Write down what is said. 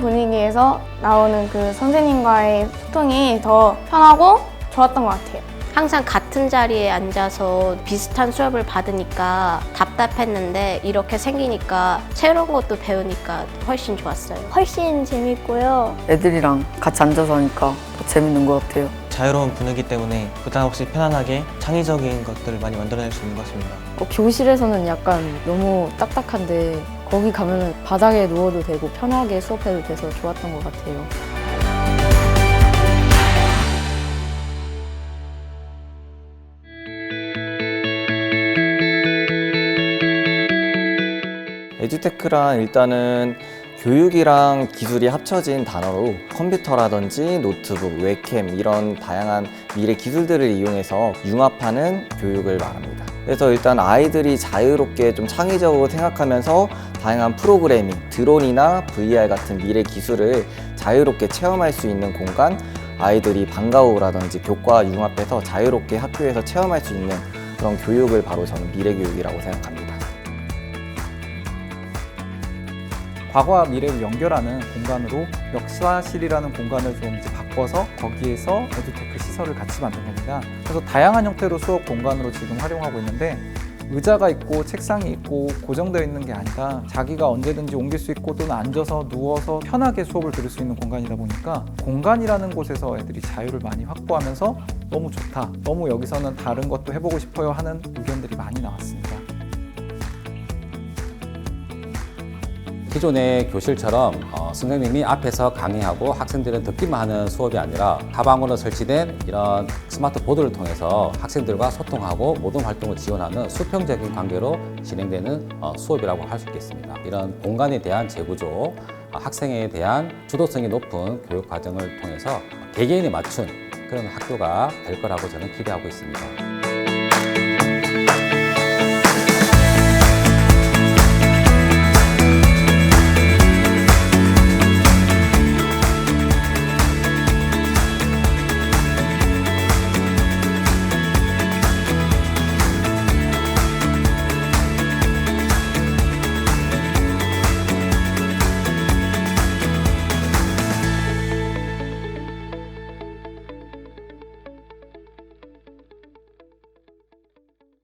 교육에서 나오는 그 선생님과의 소통이 더 편하고 좋았던 것 같아요. 항상 같은 자리에 앉아서 비슷한 수업을 받으니까 답답했는데 이렇게 생기니까 새로운 것도 배우니까 훨씬 좋았어요. 훨씬 재밌고요. 애들이랑 같이 앉아서 하니까 더 재밌는 것 같아요. 자유로운 분위기 때문에 부담 없이 편안하게 창의적인 것들을 많이 만들어낼 수 있는 것 같습니다. 어, 교실에서는 약간 너무 딱딱한데 거기 가면은 바닥에 누워도 되고 편하게 수업해도 돼서 좋았던 것 같아요. 에듀테크란 일단은 교육이랑 기술이 합쳐진 단어로 컴퓨터라든지 노트북, 웹캠 이런 다양한 미래 기술들을 이용해서 융합하는 교육을 말합니다. 그래서 일단 아이들이 자유롭게 좀 창의적으로 생각하면서 다양한 프로그래밍, 드론이나 VR 같은 미래 기술을 자유롭게 체험할 수 있는 공간, 아이들이 방과후라든지 교과 융합해서 자유롭게 학교에서 체험할 수 있는 그런 교육을 바로 저는 미래 교육이라고 생각합니다. 과거와 미래를 연결하는 공간으로 역사실이라는 공간을 좀 이제 바꿔서 거기에서 에듀테크 시설을 같이 만든 겁니다. 그래서 다양한 형태로 수업 공간으로 지금 활용하고 있는데 의자가 있고 책상이 있고 고정되어 있는 게 아니라 자기가 언제든지 옮길 수 있고 또는 앉아서 누워서 편하게 수업을 들을 수 있는 공간이다 보니까 공간이라는 곳에서 애들이 자유를 많이 확보하면서 너무 좋다. 너무 여기서는 다른 것도 해보고 싶어요 하는 의견들이 많이 나왔습니다. 기존의 교실처럼 어, 선생님이 앞에서 강의하고 학생들은 듣기만 하는 수업이 아니라 하방으로 설치된 이런 스마트 보드를 통해서 학생들과 소통하고 모든 활동을 지원하는 수평적인 관계로 진행되는 어, 수업이라고 할 수 있겠습니다. 이런 공간에 대한 재구조, 어, 학생에 대한 주도성이 높은 교육 과정을 통해서 개개인에 맞춘 그런 학교가 될 거라고 저는 기대하고 있습니다.